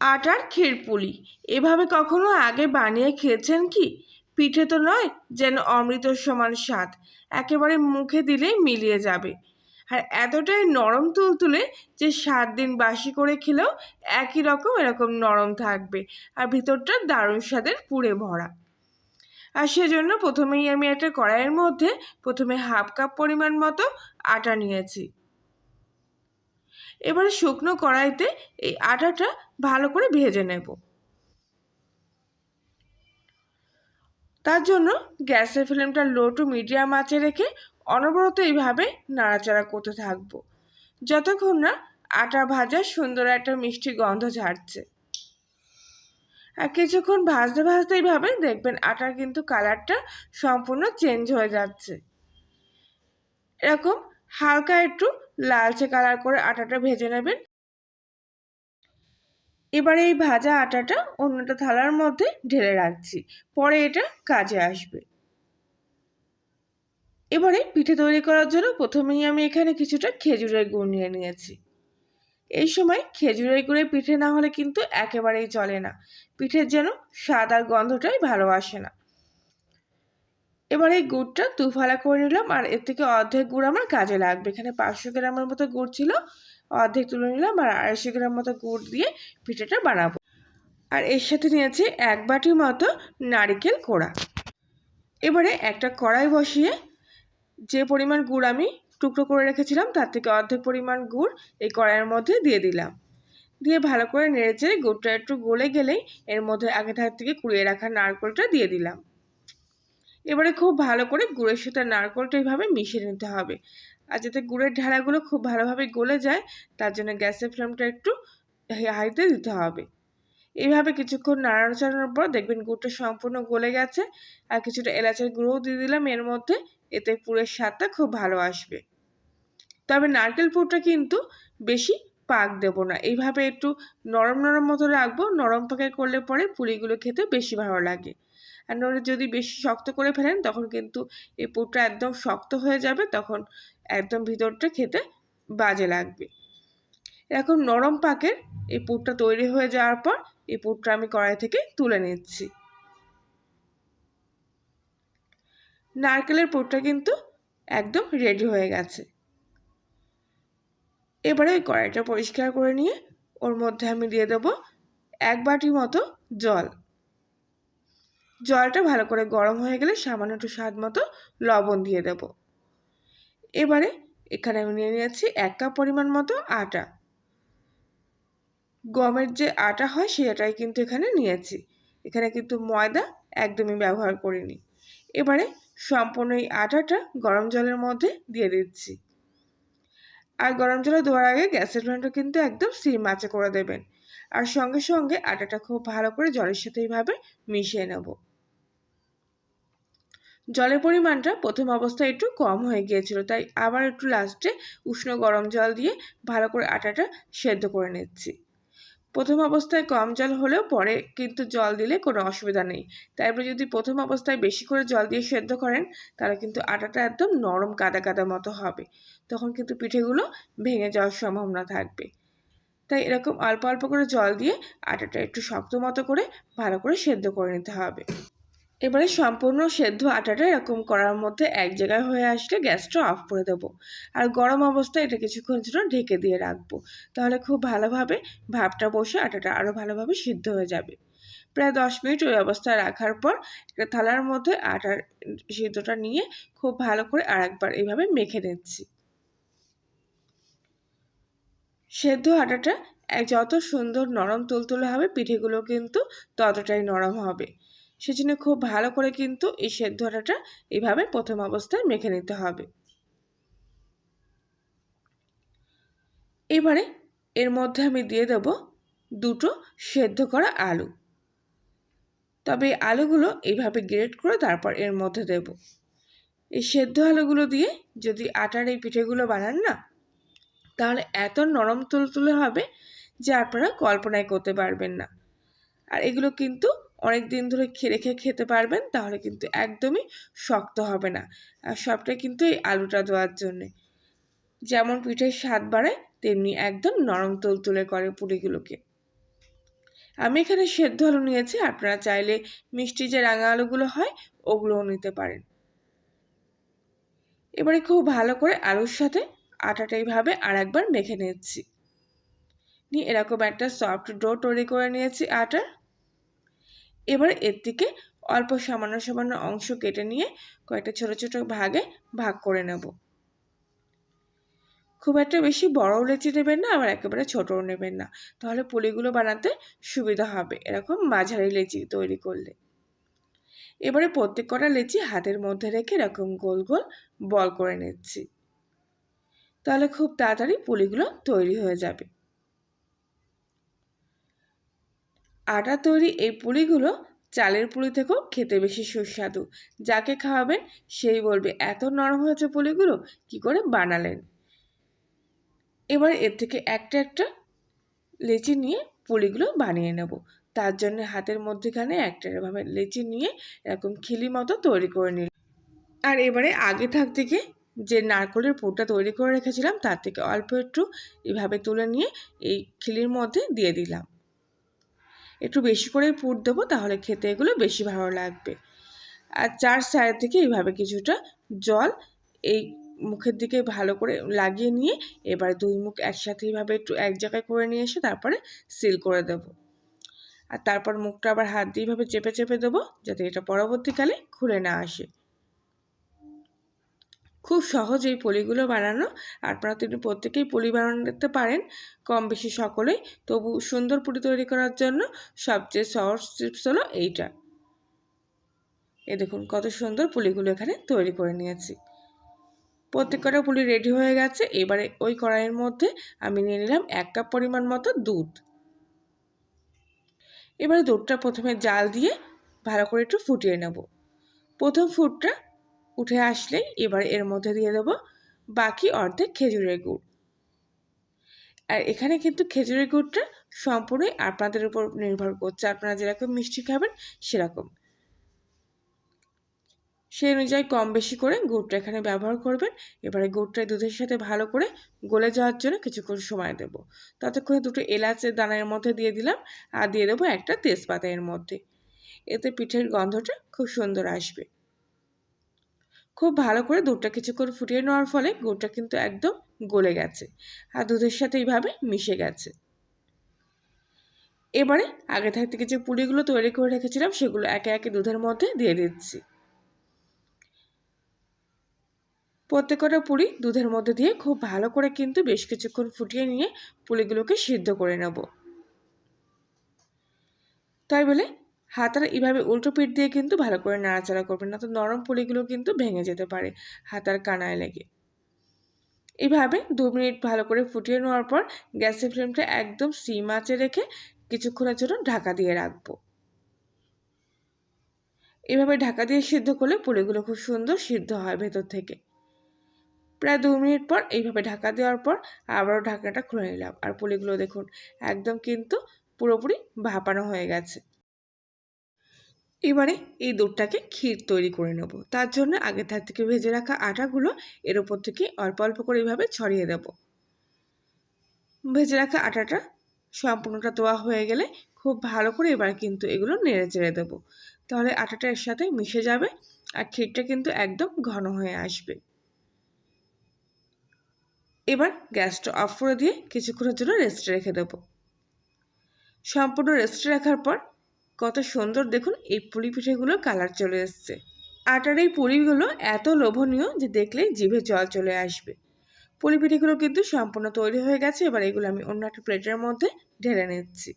আটার ক্ষীরপুলি এভাবে কখনো আগে বানিয়ে খেয়েছেন কি? পিঠে তো নয়, যেন অমৃতর সমান স্বাদ। একেবারে মুখে দিলেই মিলিয়ে যাবে। আর এতটাই নরম তুলতুলে যে সাত দিন বাসি করে খেলেও একই রকম এরকম নরম থাকবে আর ভিতরটা দারুণ স্বাদের পুড়ে ভরা। আর সেজন্য প্রথমেই আমি একটা কড়াইয়ের মধ্যে প্রথমে হাফ কাপ পরিমাণ মতো আটা নিয়েছি। এবারে শুকনো কড়াইতে এই আটাটা ভালো করে ভেজে নেব। তার জন্য গ্যাসের ফ্লেমটা লো টু মিডিয়াম আঁচে রেখে অনবরত এইভাবে নাড়াচাড়া করতে থাকব, যতক্ষণ না আটা ভাজা সুন্দর একটা মিষ্টি গন্ধ ছাড়ছে আর কিছুক্ষণ ভাজতে ভাজতে এইভাবে দেখবেন আটার কিন্তু কালারটা সম্পূর্ণ চেঞ্জ হয়ে যাচ্ছে। এরকম হালকা একটু লালচে কালার করে আটাটা ভেজে নেবেন। এবারে এই ভাজা আটাটা অন্যটা থালার মধ্যে ঢেলে রাখছি। পরে এটা কাজে আসবে। এবারে পিঠে তৈরি করার জন্য প্রথমেই আমি এখানে কিছুটা খেজুরের গুড় নিয়ে নিয়েছি। এই সময় খেজুরের গুড়ে পিঠে না হলে কিন্তু একেবারেই চলে না। পিঠের যেন স্বাদ আর গন্ধটাই ভালো আসে না। এবার এই গুড়টা দুফালা করে নিলাম, আর এর থেকে অর্ধেক গুড় আমার কাজে লাগবে। এখানে পাঁচশো গ্রামের মতো গুড় ছিল, অর্ধেক তুলে নিলাম, আর আড়াইশো গ্রাম মতো গুড় দিয়ে পিঠাটা বানাবো। আর এর সাথে নিয়েছি এক বাটির মতো নারিকেল কোড়া। এবারে একটা কড়াই বসিয়ে যে পরিমাণ গুড় আমি টুকরো করে রেখেছিলাম, তার থেকে অর্ধেক পরিমাণ গুড় এই কড়াইয়ের মধ্যে দিয়ে দিলাম। দিয়ে ভালো করে নেড়ে চেড়ে গুড়টা একটু গলে গেলেই এর মধ্যে আগে থাক থেকে কুড়িয়ে রাখা নারকলটা দিয়ে দিলাম। এবারে খুব ভালো করে গুড়ের সাথে নারকলটা এইভাবে মিশিয়ে নিতে হবে। আর যাতে গুড়ের ঢালাগুলো খুব ভালোভাবে গলে যায়, তার জন্য গ্যাসের ফ্লেমটা একটু হাইতে দিতে হবে। এইভাবে কিছুক্ষণ নাড়াচাড়ানোর পর দেখবেন গুড়টা সম্পূর্ণ গলে গেছে। আর কিছুটা এলাচের গুঁড়োও দিয়ে দিলাম এর মধ্যে, এতে পুরের স্বাদটা খুব ভালো আসবে। তবে নারকেল পুরটা কিন্তু বেশি পাক দেব না। এইভাবে একটু নরম নরম মতো রাখব। নরম পাকে করলে পরে পুলিগুলো খেতে বেশি ভালো লাগে। নড়ে যদি বেশি শক্ত করে ফেলেন, তখন কিন্তু এই পুরটা একদম শক্ত হয়ে যাবে, তখন একদম ভিতরটা খেতে বাজে লাগবে। এরকম নরম পাকের এই পুরটা তৈরি হয়ে যাওয়ার পর, এই পুরটা আমি কড়াই থেকে তুলে নিচ্ছি। নারকেলের পুরটা কিন্তু একদম রেডি হয়ে গেছে। এবারে ওই কড়াইটা পরিষ্কার করে নিয়ে, ওর মধ্যে আমি দিয়ে দেবো এক বাটি মতো জল। জলটা ভালো করে গরম হয়ে গেলে সামান্য একটু স্বাদ মতো লবণ দিয়ে দেব। এবারে এখানে আমি নিয়ে নিয়েছি এক কাপ পরিমাণ মতো আটা। গমের যে আটা হয় সেই আটাই কিন্তু এখানে নিয়েছি। এখানে কিন্তু ময়দা একদমই ব্যবহার করিনি। এবারে সম্পূর্ণ এই আটাটা গরম জলের মধ্যে দিয়ে দিচ্ছি। আর গরম জলে দেওয়ার আগে গ্যাসের ফ্লেমটা কিন্তু একদম সিম আঁচে করে দেবেন। আর সঙ্গে সঙ্গে আটাটা খুব ভালো করে জলের সাথে এইভাবে মিশিয়ে নেব। জলের পরিমাণটা প্রথম অবস্থায় একটু কম হয়ে গিয়েছিল, তাই আবার একটু লাস্টে উষ্ণ গরম জল দিয়ে ভালো করে আটাটা সেদ্ধ করে নিচ্ছি। প্রথম অবস্থায় কম জল হলেও পরে কিন্তু জল দিলে কোনো অসুবিধা নেই তারপরে যদি প্রথম অবস্থায় বেশি করে জল দিয়ে সেদ্ধ করেন, তাহলে কিন্তু আটাটা একদম নরম কাদা কাদা মতো হবে, তখন কিন্তু পিঠেগুলো ভেঙে যাওয়ার সম্ভাবনা থাকবে। তাই এরকম অল্প অল্প করে জল দিয়ে আটাটা একটু শক্ত মতো করে ভালো করে সেদ্ধ করে নিতে হবে। এবারে সম্পূর্ণ সেদ্ধ আটাটা এরকম করার মধ্যে এক জায়গায় হয়ে আসলে গ্যাসটা অফ করে দেবো। আর গরম অবস্থায় এটা কিছুক্ষণ জন্য ঢেকে দিয়ে রাখব। তাহলে খুব ভালোভাবে ভাবটা বসে আটাটা আরও ভালোভাবে সিদ্ধ হয়ে যাবে। প্রায় দশ মিনিট ওই অবস্থায় রাখার পর একটা থালার মধ্যে আটার সিদ্ধটা নিয়ে খুব ভালো করে আর একবার এইভাবে মেখে নিচ্ছি। সেদ্ধ আটাটা যত সুন্দর নরম তুলতুলে হবে, পিঠেগুলো কিন্তু ততটাই নরম হবে। সেজন্য খুব ভালো করে কিন্তু এই সেদ্ধ আটাটা এইভাবে প্রথম অবস্থায় মেখে নিতে হবে। এবারে এর মধ্যে আমি দিয়ে দেব দুটো সেদ্ধ করা আলু। তবে আলুগুলো এইভাবে গ্রেট করে তারপর এর মধ্যে দেব। এই সেদ্ধ আলুগুলো দিয়ে যদি আটার এই পিঠেগুলো বানান না, তাহলে এত নরম তুলতুলে হবে যে আপনারা কল্পনাই করতে পারবেন না। আর এগুলো কিন্তু অনেক দিন ধরে রেখে খেতে পারবেন, তাহলে কিন্তু একদমই শক্ত হবে না। আর সবটাই কিন্তু এই আলুটা দেওয়ার জন্যে। যেমন পিঠের স্বাদ বাড়ায়, তেমনি একদম নরম তুলতুলে করে পুরিগুলোকে আমি এখানে সেদ্ধ আলু নিয়েছি, আপনারা চাইলে মিষ্টি যে রাঙা আলুগুলো হয়, ওগুলোও নিতে পারেন। এবারে খুব ভালো করে আলুর সাথে আটাটা এইভাবে আর একবার মেখে নিচ্ছি। নিয়ে এরকম একটা সফট ডো তৈরি করে নিয়েছি আটার এবার এর থেকে অল্প সামান্য সামান্য অংশ কেটে নিয়ে কয়েকটা ছোট ছোট ভাগে ভাগ করে নেব। খুব একটা বেশি বড়ও লেচি নেবেন না, আবার একেবারে ছোটও নেবেন না। তাহলে পুলিগুলো বানাতে সুবিধা হবে, এরকম মাঝারি লেচি তৈরি করলে। এবারে প্রত্যেক কটা লেচি হাতের মধ্যে রেখে এরকম গোল গোল বল করে নিচ্ছি। তাহলে খুব তাড়াতাড়ি পুলিগুলো তৈরি হয়ে যাবে। আটা তৈরি এই পুলিগুলো চালের পুলি থেকেও খেতে বেশি সুস্বাদু। যাকে খাওয়াবেন সেই বলবে, এত নরম হয়েছে পুলিগুলো কি করে বানালেন? এবার এর থেকে একটা একটা লেচি নিয়ে পুলিগুলো বানিয়ে নেব। তার জন্য হাতের মধ্যেখানে একটা এভাবে লেচি নিয়ে এরকম খিলি মতো তৈরি করে নিল আর এবারে আগে থাক থেকে যে নারকলের পুরটা তৈরি করে রেখেছিলাম, তার থেকে অল্প একটু এভাবে তুলে নিয়ে এই খিলির মধ্যে দিয়ে দিলাম। একটু বেশি করে পুর দেবো, তাহলে খেতে এগুলো বেশি ভালো লাগবে। আর চার সাইড থেকে এইভাবে কিছুটা জল এই মুখের দিকে ভালো করে লাগিয়ে নিয়ে এবার দুই মুখ একসাথে এইভাবে একটু এক জায়গায় করে নিয়ে এসে তারপরে সিল করে দেব। আর তারপর মুখটা আবার হাত দিয়ে এইভাবে চেপে চেপে দেবো, যাতে এটা পরবর্তীকালে খুলে না আসে। খুব সহজ এই পলিগুলো বানানো। আপনারা তিনি প্রত্যেকেই পলি বানাতে পারেন কম বেশি সকলেই। তবু সুন্দর পুলি তৈরি করার জন্য সবচেয়ে সহজ টিপস হলো এইটা। এ দেখুন কত সুন্দর পুলিগুলো এখানে তৈরি করে নিয়েছি। প্রত্যেক কটা পুলি রেডি হয়ে গেছে। এবারে ওই কড়াইয়ের মধ্যে আমি নিয়ে নিলাম এক কাপ পরিমাণ মতো দুধ। এবারে দুধটা প্রথমে জাল দিয়ে ভালো করে একটু ফুটিয়ে নেব। প্রথম ফুটটা উঠে আসলেই এবার এর মধ্যে দিয়ে দেবো বাকি অর্ধেক খেজুরের গুড়। আর এখানে কিন্তু খেজুরের গুড়টা সম্পূর্ণই আপনাদের উপর নির্ভর করছে। আপনারা যেরকম মিষ্টি খাবেন সেরকম। সেই অনুযায়ী কম বেশি করে গুড়টা এখানে ব্যবহার করবেন। এবারে গুড়টা দুধের সাথে ভালো করে গলে যাওয়ার জন্য কিছুক্ষণ সময় দেব। ততক্ষণে দুটো এলাচের দানার মধ্যে দিয়ে দিলাম আর দিয়ে দেবো একটা তেজপাতা এর মধ্যে। এতে পিঠের গন্ধটা খুব সুন্দর আসবে। খুব ভালো করে দুধটা কিছুক্ষণ ফুটিয়ে নেওয়ার ফলে গুড়টা কিন্তু একদম গলে গেছে আর দুধের সাথে এইভাবে মিশে গেছে। এবারে আগে থাক থেকে যে পুলিগুলো তৈরি করে রেখেছিলাম সেগুলো একে একে দুধের মধ্যে দিয়ে দিচ্ছি। প্রত্যেকটা পুরি দুধের মধ্যে দিয়ে খুব ভালো করে কিন্তু বেশ কিছুক্ষণ ফুটিয়ে নিয়ে পুলিগুলোকে সিদ্ধ করে নেব। তাই বলে হাতার এভাবে উল্টো পিঠ দিয়ে কিন্তু ভালো করে নাড়াচাড়া করবেন, না তো নরম পুলিগুলো কিন্তু ভেঙে যেতে পারে হাতার কানায় লেগে। এভাবে দু মিনিট ভালো করে ফুটিয়ে নেওয়ার পর গ্যাসের ফ্লেমটা একদম সিম আঁচে রেখে কিছুক্ষণের জন্য ঢাকা দিয়ে রাখব। এভাবে ঢাকা দিয়ে সিদ্ধ করলে পুলিগুলো খুব সুন্দর সিদ্ধ হয় ভেতর থেকে। প্রায় দু মিনিট পর এইভাবে ঢাকা দেওয়ার পর আবারও ঢাকনাটা খুলে নিলাম। আর পুলিগুলো দেখুন, একদম কিন্তু পুরোপুরি ভাপানো হয়ে গেছে। এবারে এই দুধটাকে ক্ষীর তৈরি করে নেব। তার জন্য আগে থাক থেকে ভেজে রাখা আটাগুলো এর ওপর থেকে অল্প অল্প করে এইভাবে ছড়িয়ে দেব। ভেজে রাখা আটাটা সম্পূর্ণটা তোয়া হয়ে গেলে খুব ভালো করে এবার কিন্তু এগুলো নেড়ে চেড়ে দেবো। তাহলে আটাটা এর সাথে মিশে যাবে আর ক্ষীরটা কিন্তু একদম ঘন হয়ে আসবে। এবার গ্যাসটা অফ করে দিয়ে কিছুক্ষণের জন্য রেস্টে রেখে দেবো। সম্পূর্ণ রেস্টে রাখার পর কত সুন্দর দেখুন, এই পুলি পিঠেগুলো কালার চলে এসছে। আটার এই পুলিগুলো এত লোভনীয় যে দেখলেই জিভে জল চলে আসবে। পুলি পিঠেগুলো কিন্তু সম্পূর্ণ তৈরি হয়ে গেছে, এবার এগুলো আমি অন্য একটা প্লেটের মধ্যে ঢেলে নিচ্ছি।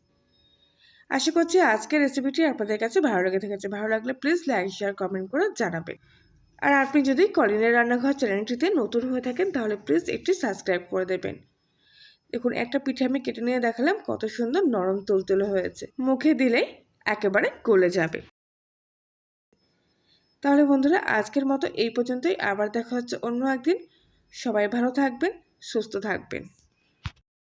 আশা করছি আজকের রেসিপিটি আপনাদের কাছে ভালো লেগে থেকেছে। ভালো লাগলে প্লিজ লাইক শেয়ার কমেন্ট করে জানাবেন। আর আপনি যদি কলিনের রান্নাঘর চ্যানেলটিতে নতুন হয়ে থাকেন, তাহলে প্লিজ একটি সাবস্ক্রাইব করে দেবেন। দেখুন, একটা পিঠে আমি কেটে নিয়ে দেখালাম কত সুন্দর নরম তুলতুলে হয়েছে। মুখে দিলেই একেবারে গলে যাবে। তাহলে বন্ধুরা, আজকের মতো এই পর্যন্তই। আবার দেখা হচ্ছে অন্য একদিন। সবাই ভালো থাকবেন, সুস্থ থাকবেন।